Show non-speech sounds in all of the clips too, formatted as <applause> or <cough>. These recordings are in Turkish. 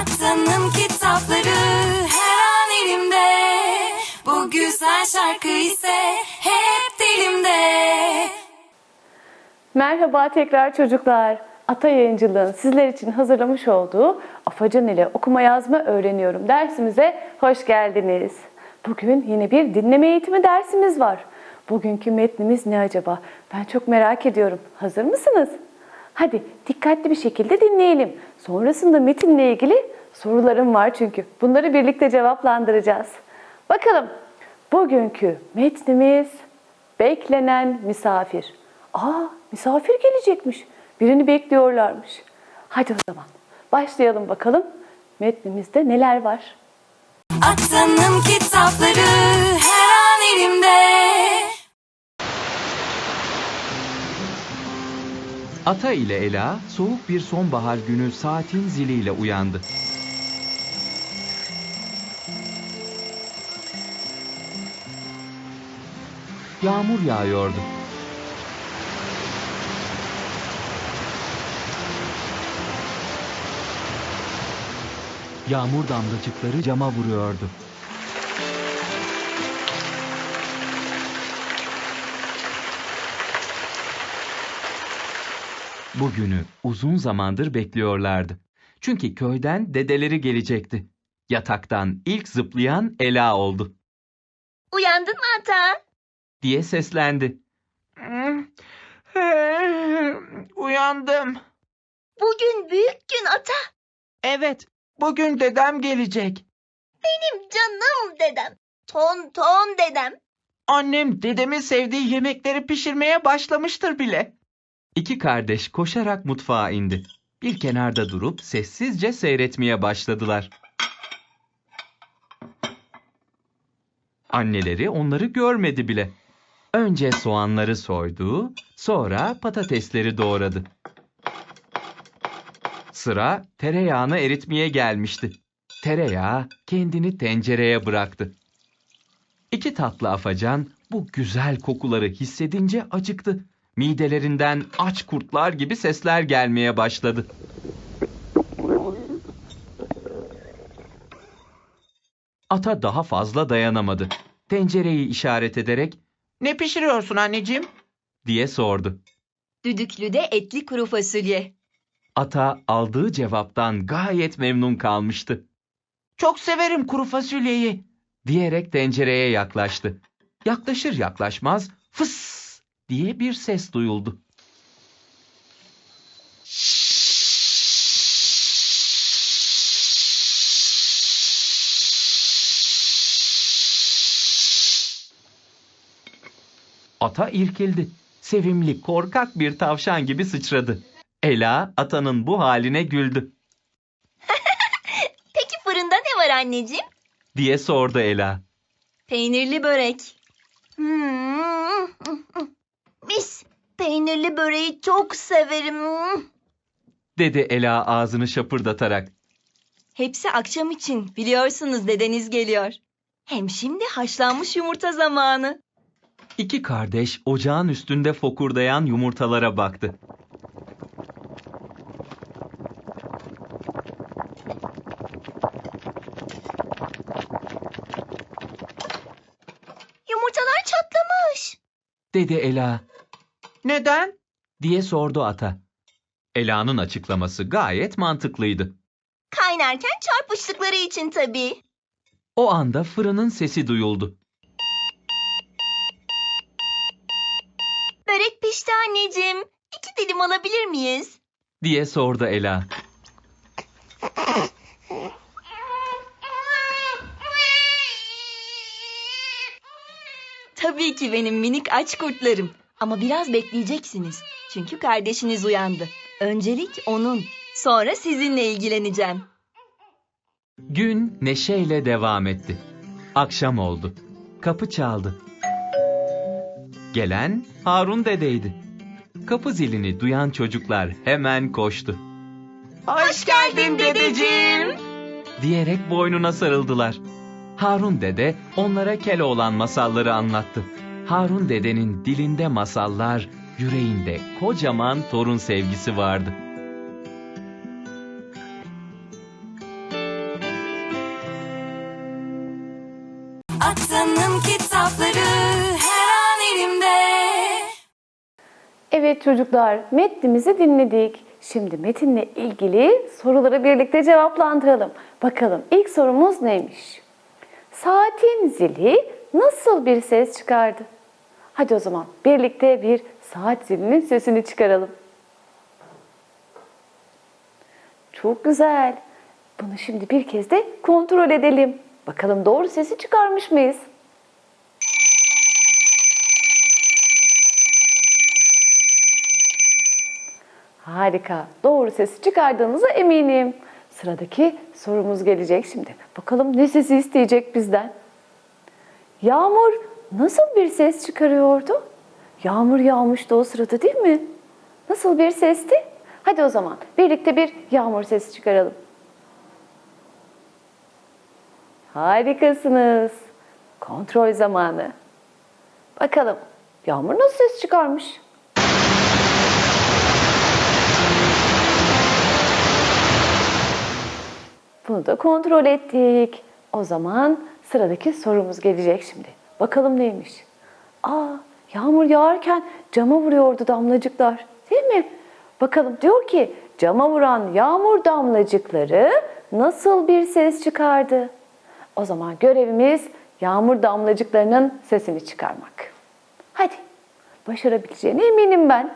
Atanın kitapları her an elimde Bu güzel şarkı ise hep dilimde Merhaba tekrar çocuklar. Ata Yayıncılığın sizler için hazırlamış olduğu Afacan ile okuma yazma öğreniyorum dersimize hoş geldiniz. Bugün yine bir dinleme eğitimi dersimiz var. Bugünkü metnimiz ne acaba? Ben çok merak ediyorum. Hazır mısınız? Hadi dikkatli bir şekilde dinleyelim. Sonrasında metinle ilgili sorularım var çünkü. Bunları birlikte cevaplandıracağız. Bakalım bugünkü metnimiz beklenen misafir. Aa misafir gelecekmiş. Birini bekliyorlarmış. Hadi o zaman başlayalım bakalım. Metnimizde neler var? Atanın kitapları her an elimde Ata ile Ela soğuk bir sonbahar günü saatin ziliyle uyandı. Yağmur yağıyordu. Yağmur damlacıkları cama vuruyordu. Bugünü uzun zamandır bekliyorlardı. Çünkü köyden dedeleri gelecekti. Yataktan ilk zıplayan Ela oldu Uyandın mı ata? diye seslendi. Uyandım. Bugün büyük gün ata. Evet, bugün dedem gelecek. Benim canım dedem. Ton ton dedem. Annem dedemin sevdiği yemekleri pişirmeye başlamıştır bile. İki kardeş koşarak mutfağa indi. Bir kenarda durup sessizce seyretmeye başladılar. Anneleri onları görmedi bile. Önce soğanları soydu, sonra patatesleri doğradı. Sıra tereyağını eritmeye gelmişti. Tereyağı kendini tencereye bıraktı. İki tatlı afacan bu güzel kokuları hissedince acıktı. Midelerinden aç kurtlar gibi sesler gelmeye başladı. Ata daha fazla dayanamadı. Tencereyi işaret ederek Ne pişiriyorsun anneciğim? diye sordu. Düdüklüde etli kuru fasulye. Ata aldığı cevaptan gayet memnun kalmıştı. Çok severim kuru fasulyeyi. Diyerek tencereye yaklaştı. Yaklaşır yaklaşmaz fıs diye bir ses duyuldu. Ata irkildi. Sevimli, korkak bir tavşan gibi sıçradı. Ela atanın bu haline güldü <laughs> Peki fırında ne var anneciğim? diye sordu Ela. Peynirli börek. Hmm. Peynirli böreği çok severim. dedi Ela ağzını şapırdatarak. Hepsi akşam için. Biliyorsunuz dedeniz geliyor. Hem şimdi haşlanmış yumurta zamanı. İki kardeş ocağın üstünde fokurdayan yumurtalara baktı. Yumurtalar çatlamış. Dedi Ela Neden? diye sordu ata. Ela'nın açıklaması gayet mantıklıydı. Kaynarken çarpıştıkları için tabii. O anda fırının sesi duyuldu. Börek pişti anneciğim. İki dilim alabilir miyiz? diye sordu Ela. Tabii ki benim minik aç kurtlarım. Ama biraz bekleyeceksiniz. Çünkü kardeşiniz uyandı. Öncelik onun. Sonra sizinle ilgileneceğim. Gün neşeyle devam etti. Akşam oldu. Kapı çaldı. Gelen Harun dedeydi. Kapı zilini duyan çocuklar hemen koştu. Hoş geldin dedeciğim. diyerek boynuna sarıldılar. Harun dede onlara Keloğlan masalları anlattı. Harun dedenin dilinde masallar, yüreğinde kocaman torun sevgisi vardı. Evet çocuklar, metnimizi dinledik. Şimdi metinle ilgili soruları birlikte cevaplandıralım. Bakalım ilk sorumuz neymiş? Saatin zili nasıl bir ses çıkardı? Hadi o zaman birlikte bir saat zilinin sesini çıkaralım. Çok güzel. Bunu şimdi bir kez de kontrol edelim. Bakalım doğru sesi çıkarmış mıyız? Harika. Doğru sesi çıkardığınıza eminim. Sıradaki sorumuz gelecek şimdi. Bakalım ne sesi isteyecek bizden? Yağmur nasıl bir ses çıkarıyordu? Yağmur yağmıştı o sırada değil mi? Nasıl bir sesti? Hadi o zaman birlikte bir yağmur sesi çıkaralım. Harikasınız. Kontrol zamanı. Bakalım yağmur nasıl ses çıkarmış? Bunu da kontrol ettik. O zaman sıradaki sorumuz gelecek şimdi. Bakalım neymiş? Aa, yağmur yağarken cama vuruyordu damlacıklar. Değil mi? Bakalım diyor ki cama vuran yağmur damlacıkları nasıl bir ses çıkardı? O zaman görevimiz yağmur damlacıklarının sesini çıkarmak. Hadi başarabileceğine eminim ben.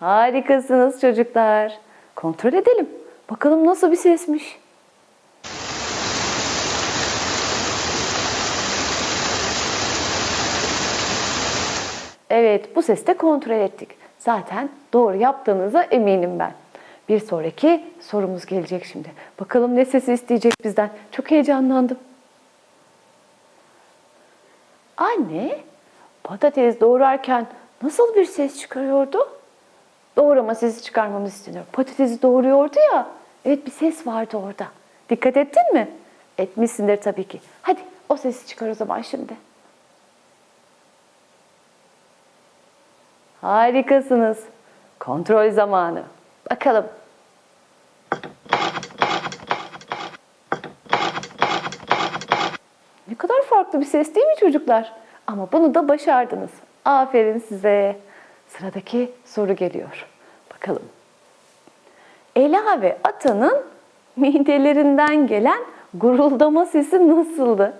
Harikasınız çocuklar. Kontrol edelim. Bakalım nasıl bir sesmiş. Evet, bu sesi de kontrol ettik. Zaten doğru yaptığınıza eminim ben. Bir sonraki sorumuz gelecek şimdi. Bakalım ne sesi isteyecek bizden. Çok heyecanlandım. Anne, patates doğrarken nasıl bir ses çıkarıyordu? Doğrama sesi çıkarmamız isteniyor. Patatesi doğruyordu ya. Evet bir ses vardı orada. Dikkat ettin mi? Etmişsindir tabii ki. Hadi o sesi çıkar o zaman şimdi. Harikasınız. Kontrol zamanı. Bakalım. Ne kadar farklı bir ses değil mi çocuklar? Ama bunu da başardınız. Aferin size. Sıradaki soru geliyor. Bakalım. Ela ve Ata'nın midelerinden gelen guruldama sesi nasıldı?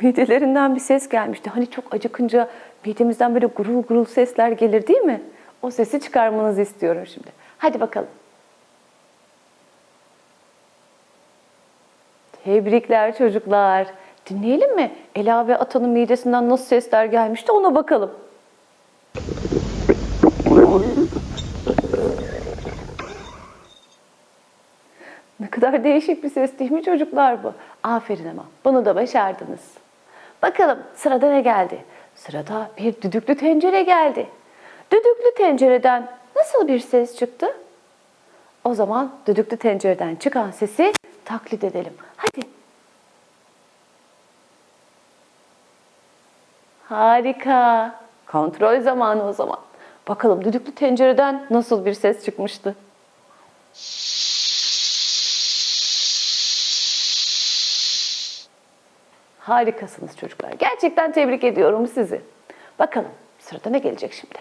Midelerinden bir ses gelmişti. Hani çok acıkınca midemizden böyle gurul gurul sesler gelir değil mi? O sesi çıkarmanızı istiyorum şimdi. Hadi bakalım. Tebrikler çocuklar. Dinleyelim mi? Ela ve Ata'nın midesinden nasıl sesler gelmişti ona bakalım. Ne kadar değişik bir ses değil mi çocuklar bu? Aferin ama bunu da başardınız. Bakalım sırada ne geldi? Sırada bir düdüklü tencere geldi. Düdüklü tencereden nasıl bir ses çıktı? O zaman düdüklü tencereden çıkan sesi taklit edelim. Hadi. Harika. Kontrol zamanı o zaman. Bakalım düdüklü tencereden nasıl bir ses çıkmıştı? Harikasınız çocuklar. Gerçekten tebrik ediyorum sizi. Bakalım sırada ne gelecek şimdi?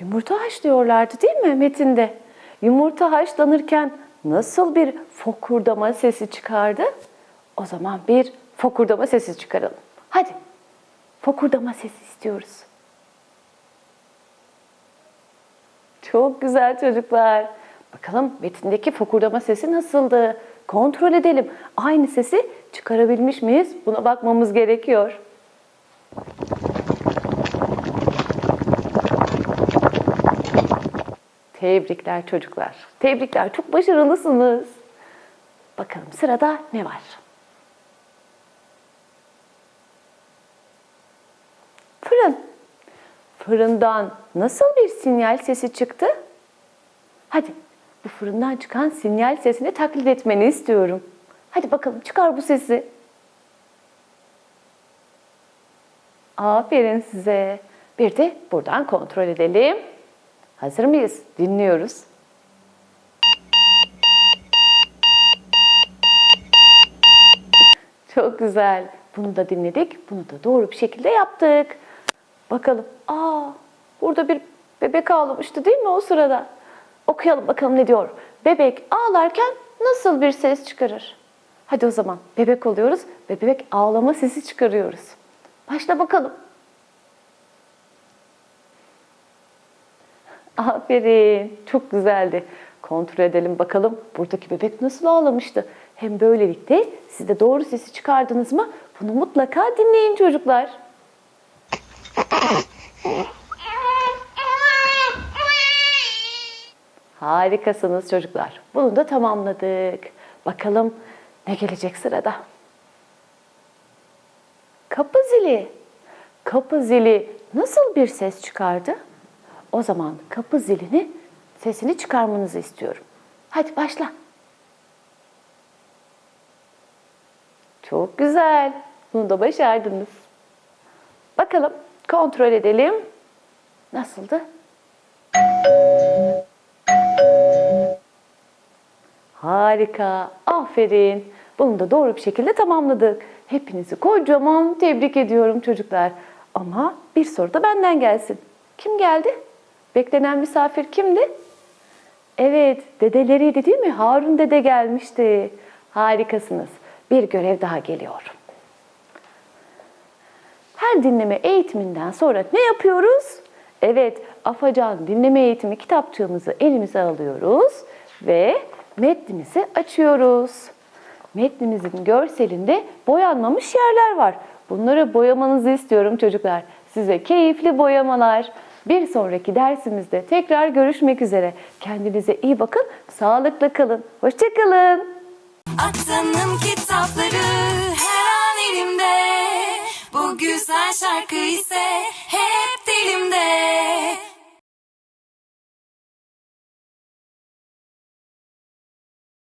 Yumurta haşlıyorlardı değil mi metinde? Yumurta haşlanırken nasıl bir fokurdama sesi çıkardı? O zaman bir fokurdama sesi çıkaralım. Hadi. Fokurdama sesi istiyoruz. Çok güzel çocuklar. Bakalım metindeki fokurdama sesi nasıldı? Kontrol edelim. Aynı sesi çıkarabilmiş miyiz? Buna bakmamız gerekiyor. Tebrikler çocuklar. Tebrikler. Çok başarılısınız. Bakalım sırada ne var? Fırın. Fırından nasıl bir sinyal sesi çıktı? Hadi bu fırından çıkan sinyal sesini taklit etmeni istiyorum. Hadi bakalım çıkar bu sesi. Aferin size. Bir de buradan kontrol edelim. Hazır mıyız? Dinliyoruz. Çok güzel. Bunu da dinledik. Bunu da doğru bir şekilde yaptık. Bakalım. Aa, burada bir bebek ağlamıştı değil mi o sırada? Okuyalım bakalım ne diyor. Bebek ağlarken nasıl bir ses çıkarır? Hadi o zaman bebek oluyoruz ve bebek ağlama sesi çıkarıyoruz. Başla bakalım. Aferin. Çok güzeldi. Kontrol edelim bakalım buradaki bebek nasıl ağlamıştı. Hem böylelikle siz de doğru sesi çıkardınız mı? Bunu mutlaka dinleyin çocuklar. Harikasınız çocuklar. Bunu da tamamladık. Bakalım ne gelecek sırada? Kapı zili. Kapı zili nasıl bir ses çıkardı? O zaman kapı zilini sesini çıkarmanızı istiyorum. Hadi başla. Çok güzel. Bunu da başardınız. Bakalım kontrol edelim. Nasıldı? Harika. Aferin. Bunu da doğru bir şekilde tamamladık. Hepinizi kocaman tebrik ediyorum çocuklar. Ama bir soru da benden gelsin. Kim geldi? Beklenen misafir kimdi? Evet, dedeleriydi değil mi? Harun dede gelmişti. Harikasınız. Bir görev daha geliyor. Her dinleme eğitiminden sonra ne yapıyoruz? Evet, Afacan dinleme eğitimi kitapçığımızı elimize alıyoruz ve metnimizi açıyoruz. Metnimizin görselinde boyanmamış yerler var. Bunları boyamanızı istiyorum çocuklar. Size keyifli boyamalar. Bir sonraki dersimizde tekrar görüşmek üzere. Kendinize iyi bakın, sağlıkla kalın. Hoşçakalın. Atanın kitapları her an elimde Bu güzel şarkı ise hep dilimde